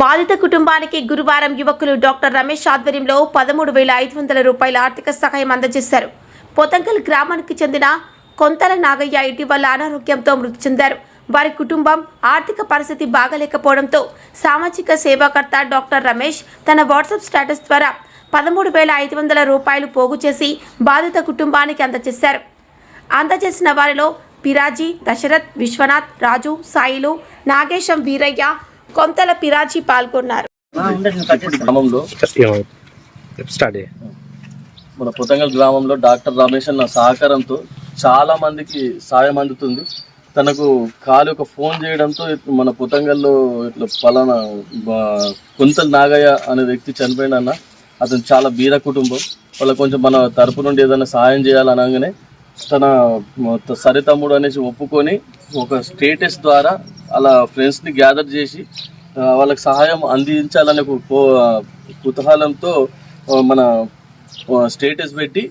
బాధిత కుటుంబానికి గురువారం యువకులు డాక్టర్ రమేష్ ఆధ్వర్యంలో పదమూడు వేల ఐదు వందల రూపాయల ఆర్థిక సహాయం అందజేశారు. పొతంగల్ గ్రామానికి చెందిన కొంతల నాగయ్య ఇటీవల అనారోగ్యంతో మృతి చెందారు. వారి కుటుంబం ఆర్థిక పరిస్థితి బాగలేకపోవడంతో సామాజిక సేవాకర్త డాక్టర్ రమేష్ తన వాట్సాప్ స్టేటస్ ద్వారా పదమూడు వేల ఐదు వందల రూపాయలు పోగు చేసి బాధిత కుటుంబానికి అందజేశారు. అందజేసిన వారిలో పిరాజీ దశరథ్ విశ్వనాథ్ రాజు సాయిలు నాగేశం వీరయ్య కొంతల పిరాజీ పాల్గొన్నారు. గ్రామంలో మన పుతంగల్ గ్రామంలో డాక్టర్ రమేష్ అన్న సహకారంతో చాలా మందికి సాయం అందుతుంది. తనకు కాలు ఒక ఫోన్ చేయడంతో మన పుతంగల్లో ఇట్లా పలానా కుంతల్ నాగయ్య అనే వ్యక్తి చనిపోయిందన్న అతను చాలా బీద కుటుంబం. వాళ్ళ కొంచెం మన తరపు నుండి ఏదైనా సహాయం చేయాలనగానే తన సరితమ్ముడు తమ్ముడు అనేసి ఒప్పుకొని ఒక స్టేటస్ ద్వారా అలా ఫ్రెండ్స్ని గ్యాదర్ చేసి వాళ్ళకి సహాయం అందించాలనే కో- కుతూహలంతో మన స్టేటస్ పెట్టి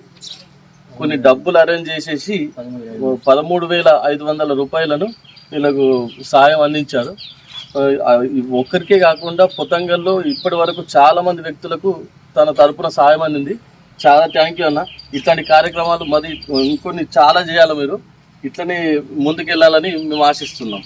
కొన్ని డబ్బులు అరేంజ్ చేసేసి పదమూడు వేల ఐదు వందల రూపాయలను వీళ్ళకు సహాయం అందించారు. ఒక్కరికే కాకుండా పొతంగల్లో ఇప్పటి వరకు చాలామంది వ్యక్తులకు తన తరపున సహాయం అందింది. చాలా థ్యాంక్ యూ అన్న. ఇట్లాంటి కార్యక్రమాలు మరి ఇంకొన్ని చాలా చేయాలి మీరు. ఇట్లనే ముందుకెళ్ళాలని మేము ఆశిస్తున్నాం.